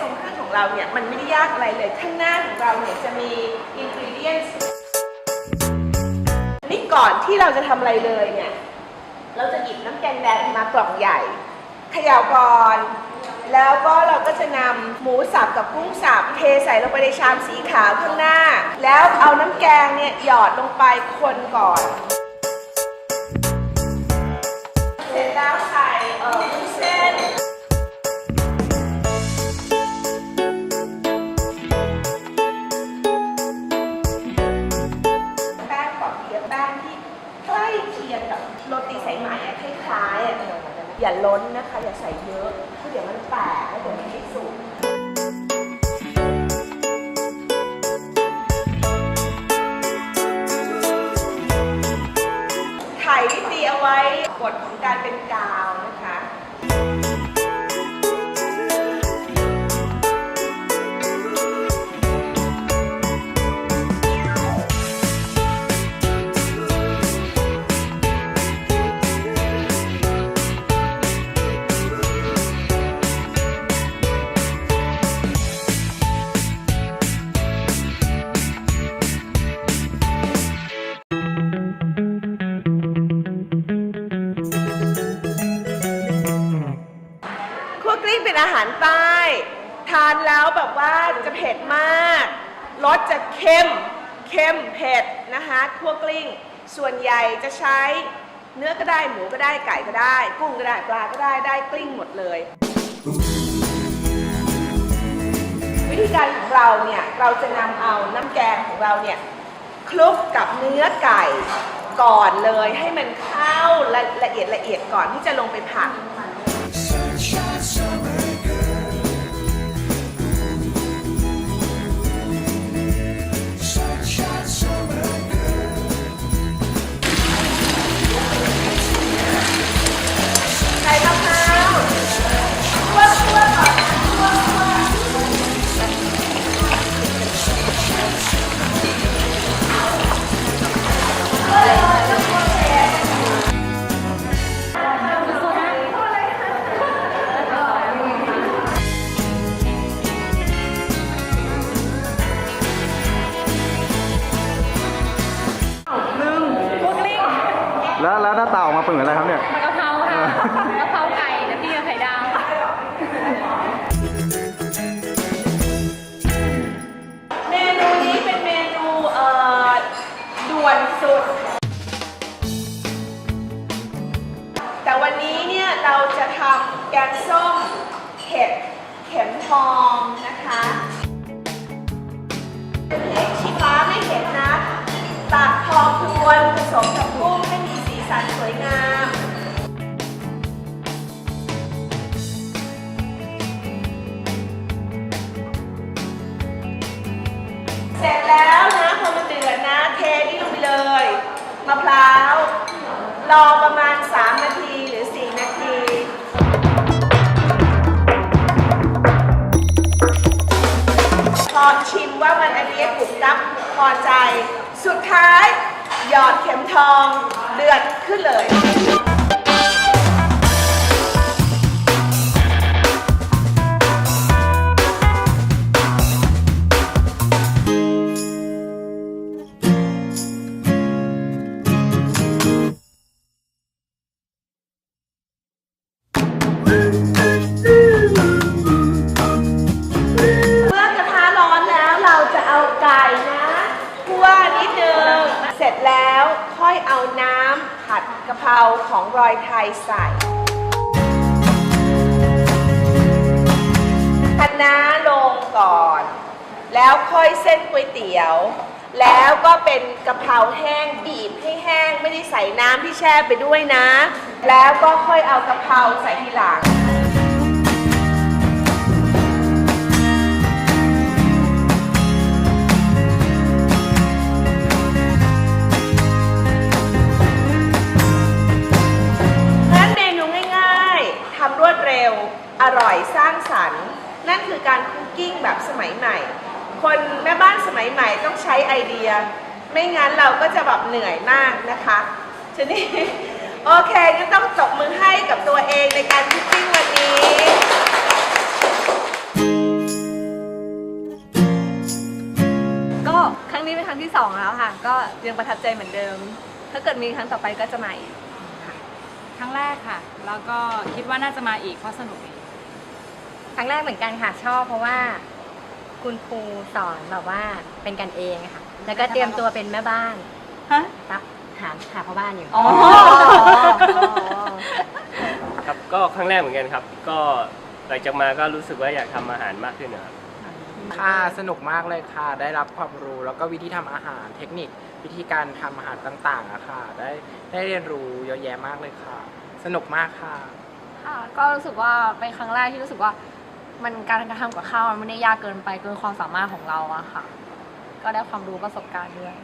ข้างหน้าของเราเนี่ยจะมี ingredients นี่ก่อนที่เราจะทำอะไรเลยเนี่ย เราจะหยิบน้ำแกงแดงมากล่องใหญ่เขย่าก่อน แล้วก็เราก็จะนำหมูสับกับกุ้งสับเทใส่ลงไปในชามสีขาวข้างหน้า แล้วเอาน้ำแกงเนี่ยหยอดลงไปคนก่อน เสร็จแล้วใส่ ทของการเป็นกาว กลิ้งเป็นอาหารใต้ ทานแล้วแบบว่าจะเผ็ดมากรสจะเข้มเข้มเผ็ดนะคะคั่วกลิ้ง ส่วนใหญ่จะใช้เนื้อก็ได้หมูก็ได้ไก่ก็ได้ กุ้งก็ได้ปลาก็ได้ได้กลิ้งหมดเลย วิธีการของเราเนี่ยเราจะนำเอาน้ำแกงของเราเนี่ยคลุกกับเนื้อไก่ก่อนเลยให้มันเข้าละละเอียดละเอียดก่อนที่จะลงไปผัด แล้วแล้วหน้าตาออกมาเป็นเหมือนอะไรครับเนี่ย กะเพราค่ะกะเพราไก่น้ำพริกกับไข่ดาวค่ะเมนูนี้เป็นเมนูเอ่อด่วนสุด แต่วันนี้เนี่ยเราจะทำแกงส้มเห็ดเข็มทองนะคะเป็นเห็ดชีฟ้าไม่เห็นนะตัดทองทวนผสม สันสวยงามเสร็จแล้วนะพอมันเดือดนะ เทนี่ลงไปเลยมะพร้าวรอประมาณ 3 นาทีหรือ 4 นาทีพอชิมว่ามันอันนี้กรุบกรับพอใจ สุดท้าย หยอดเข็มทองเดือดขึ้นเลยเมื่อกระทะร้อนแล้วเราจะเอาไก่นะคั่วนิดนึง เสร็จแล้วค่อยเอาน้ำผัดกะเพราของรอยไทยใส่ คณะลงก่อน แล้วค่อยเส้นก๋วยเตี๋ยว แล้วก็เป็นกะเพราแห้งบีบให้แห้งไม่ได้ใส่น้ำที่แช่ไปด้วยนะ แล้วก็ค่อยเอากะเพราใส่ทีหลัง นั่นคือการคุกกิ้งแบบสมัยใหม่ คนแม่บ้านสมัยใหม่ต้องใช้ไอเดีย ไม่งั้นเราก็จะแบบเหนื่อยมากนะคะทีนี้โอเคก็ต้องตบมือให้กับตัวเองในการคุกกิ้งวันนี้ครั้งนี้เป็นครั้งที่สองแล้วค่ะ ก็ยังประทับใจเหมือนเดิม ถ้าเกิดมีครั้งต่อไปก็จะมาอีกครั้งแรกค่ะ แล้วก็คิดว่าน่าจะมาอีกเพราะสนุกดี ครั้งแรกเหมือนกันค่ะชอบเพราะว่า คุณครูสอนแบบว่าเป็นกันเองอะค่ะ แล้วก็เตรียมตัวเป็นแม่บ้านฮะรับถามหาพ่อบ้านอยู่อ๋อ ครับก็ครั้งแรกเหมือนกันครับ ก็หลังจากมาก็รู้สึกว่าอยากทำอาหารมากขึ้นนะครับ ค่ะสนุกมากเลยค่ะ ได้รับความรู้แล้วก็วิธีทำอาหารเทคนิค วิธีการทำอาหารต่างๆอะค่ะ ได้ได้เรียนรู้เยอะแยะมากเลยค่ะ สนุกมากค่ะ ค่ะก็รู้สึกว่าเป็นครั้งแรกที่รู้สึกว่า มันการทำกับข้าวมันไม่ได้ยากเกินไปเกินความสามารถของเราอะค่ะ ก็ได้ความรู้ประสบการณ์ด้วย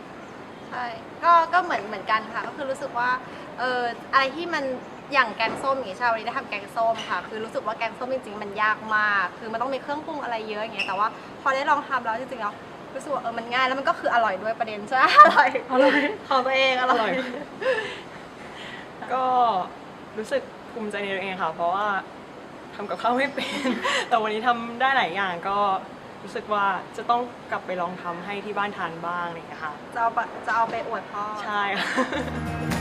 ใช่ ก็ก็เหมือนเหมือนกันค่ะ ก็คือรู้สึกว่าเอออะไรที่มันอย่างแกงส้มอย่างเงี้ยชาวันนี้ได้ทำแกงส้มค่ะ คือรู้สึกว่าแกงส้มจริงๆมันยากมาก คือมันต้องมีเครื่องปรุงอะไรเยอะอย่างเงี้ยแต่ว่าพอได้ลองทำแล้วจริงๆแล้วรู้สึกว่าเออมันง่ายแล้วมันก็คืออร่อยด้วยประเด็นใช่ไหมอร่อยอร่อยของตัวเองอร่อย ก็รู้สึกภูมิใจในตัวเองค่ะ เพราะว่า ทำกับข้าวไม่เป็น แต่วันนี้ทำได้หลายอย่างก็รู้สึกว่าจะต้องกลับไปลองทำให้ที่บ้านทานบ้างอะไรอย่างเงี้ยค่ะ จะเอาไปจะเอาไปอวดพ่อ ใช่ค่ะ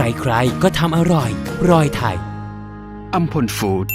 ใครๆก็ทำอร่อย รอยไทยอัมพลฟู้ด